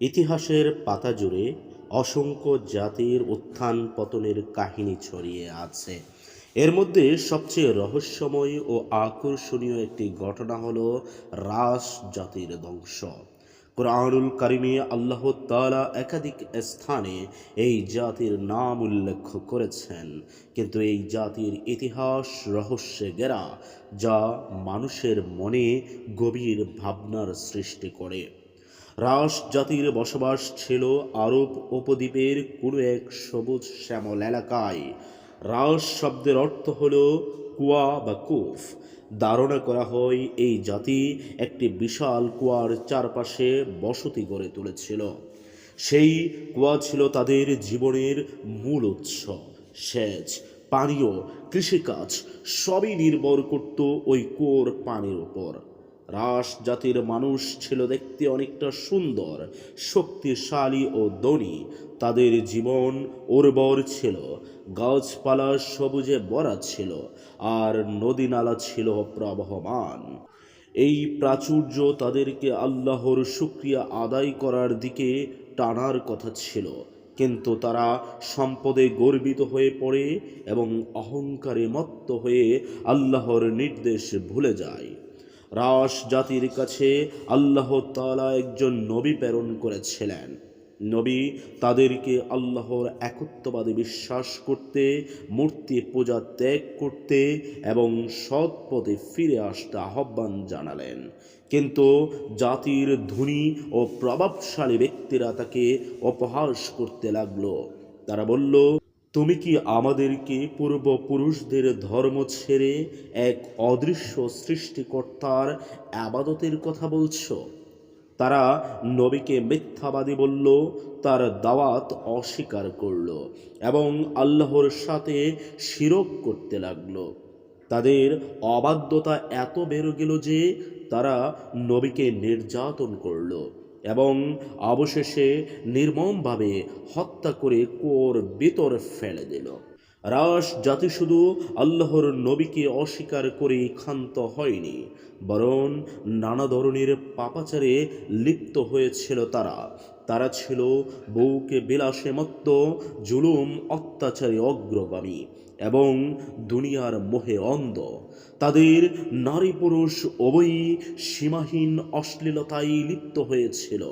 ইতিহাসের পাতা জুড়ে অসংখ্য জাতির উত্থান পতনের কাহিনী ছড়িয়ে আছে। এর মধ্যে সবচেয়ে রহস্যময় ও আকর্ষণীয় একটি ঘটনা হল রাস জাতির ধ্বংস। কোরআনুল কারিমে আল্লাহ তাআলা একাধিক স্থানে এই জাতির নাম উল্লেখ করেছেন, কিন্তু এই জাতির ইতিহাস রহস্যে ঘেরা, যা মানুষের মনে গভীর ভাবনার সৃষ্টি করে। রাস জাতির বসবাস ছিল আরব উপদ্বীপের কোনো এক সবুজ শ্যামল এলাকায়। রাস শব্দের অর্থ হল কুয়া বা কুফ। ধারণা করা হয় এই জাতি একটি বিশাল কুয়ার চারপাশে বসতি গড়ে তুলেছিল। সেই কুয়া ছিল তাদের জীবনের মূল উৎস। সেচ, পানীয়, কৃষিকাজ সবই নির্ভর করত ওই কুয়োর পানির উপর। রাস জাতির মানুষ ছিল দেখতে অনেকটা সুন্দর, শক্তিশালী ও ধনী। তাদের জীবন উর্বর ছিল, গাছপালা সবুজে ভরা ছিল, আর নদী নালা ছিল প্রবহমান। এই প্রাচুর্য তাদেরকে আল্লাহর শুক্রিয়া আদায় করার দিকে টানার কথা ছিল, কিন্তু তারা সম্পদে গর্বিত হয়ে পড়ে এবং অহংকারে মত্ত হয়ে আল্লাহর নির্দেশ ভুলে যায়। রাস জাতির কাছে আল্লাহ তাআলা একজন নবী প্রেরণ করেছিলেন। নবী তাদেরকে আল্লাহর একত্ববাদে বিশ্বাস করতে, মূর্তি পূজা ত্যাগ করতে এবং সৎ পথে ফিরে আসতে আহ্বান জানালেন। কিন্তু জাতির ধনী ও প্রভাবশালী ব্যক্তিরা তাকে অপহাস করতে লাগল। তারা বলল তুমি কি আমাদেরকে পূর্বপুরুষদের ধর্ম ছেড়ে এক অদৃশ্য সৃষ্টিকর্তার আবাদতের কথা বলছ? তারা নবীকে মিথ্যাবাদী বলল, তার দাওয়াত অস্বীকার করল এবং আল্লাহর সাথে শিরক করতে লাগল। তাদের অবাধ্যতা এত বেড়ে গেল যে তারা নবীকে নির্যাতন করল। এবং অবশেষে নির্মমভাবে হত্যা করে কোর বেতর ফেলে দিল। রাস জাতি শুধু আল্লাহর নবীকে অস্বীকার করে ক্ষান্ত হয়নি, বরং নানা ধরনের পাপাচারে লিপ্ত হয়েছিল তারা। তারা ছিল বউকে বিলাসে মত্ত জুলুম, অত্যাচারে অগ্রগামী এবং দুনিয়ার মোহে অন্ধ। তাদের নারী পুরুষ উভয়ই সীমাহীন অশ্লীলতায় লিপ্ত হয়েছিল।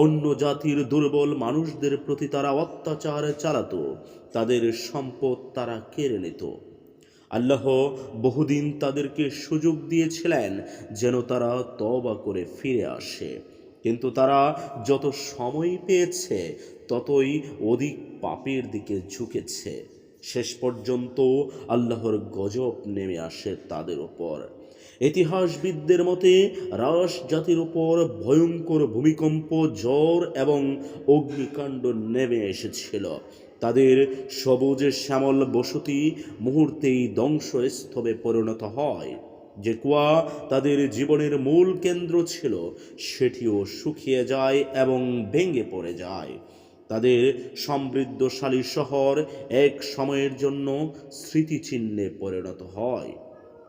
অন্য জাতির দুর্বল মানুষদের প্রতি তারা অত্যাচার চালাতো, তাদের সম্পদ তারা কেড়ে নিত। আল্লাহ বহুদিন তাদেরকে সুযোগ দিয়েছিলেন যেন তারা তবা করে ফিরে আসে। কিন্তু তারা যত সময় পেয়েছে, ততই অধিক পাপের দিকে ঝুঁকেছে। শেষ পর্যন্ত আল্লাহর গজব নেমে আসে তাদের ওপর। ইতিহাসবিদদের মতে রাস জাতির উপর ভয়ঙ্কর ভূমিকম্প, জ্বর এবং অগ্নিকাণ্ড নেমে এসেছিল। তাদের সবুজ শ্যামল বসতি মুহূর্তেই ধ্বংসস্তবে পরিণত হয়। যে কুয়া তাদের জীবনের মূল কেন্দ্র ছিল, সেটিও শুকিয়ে যায় এবং ভেঙে পড়ে যায়। তাদের সমৃদ্ধশালী শহর এক সময়ের জন্য স্মৃতিচিহ্নে পরিণত হয়।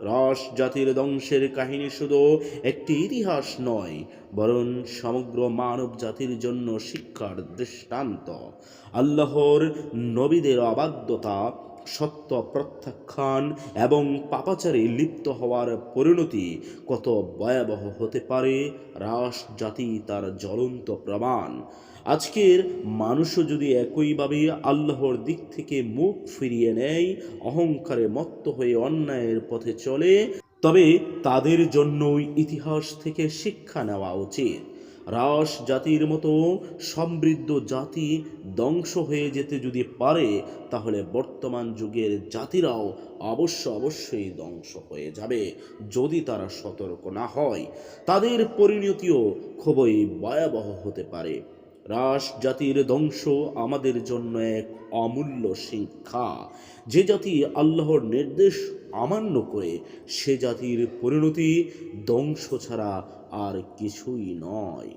রস জাতির দংশের কাহিনী শুধু একটি ইতিহাস নয়, বরং সমগ্র মানব জাতির জন্য শিক্ষার দৃষ্টান্ত। আল্লাহর নবীদের অবাধ্যতা সত্য প্রত্যাখ্যান এবং পাপাচারে লিপ্ত হওয়ার পরিণতি কত ভয়াবহ হতে পারে? রাস জাতি তার জ্বলন্ত প্রমাণ। আজকের মানুষও যদি একইভাবে আল্লাহর দিক থেকে মুখ ফিরিয়ে নেয়, অহংকারে মত্ত হয়ে অন্যায়ের পথে চলে, তবে তাদের জন্যই ইতিহাস থেকে শিক্ষা নেওয়া উচিত। রাস জাতির মতো সমৃদ্ধ জাতি ধ্বংস হয়ে যেতে যদি পারে, তাহলে বর্তমান যুগের জাতিরাও অবশ্য অবশ্যই ধ্বংস হয়ে যাবে, যদি তারা সতর্ক না হয়। তাদের পরিণতিও খুবই ভয়াবহ হতে পারে। রাস জাতির ধ্বংস আমাদের জন্য এক অমূল্য শিক্ষা। যে জাতি আল্লাহর নির্দেশ অমান্য করে, সে জাতির পরিণতি ধ্বংস ছাড়া আর কিছুই নয়।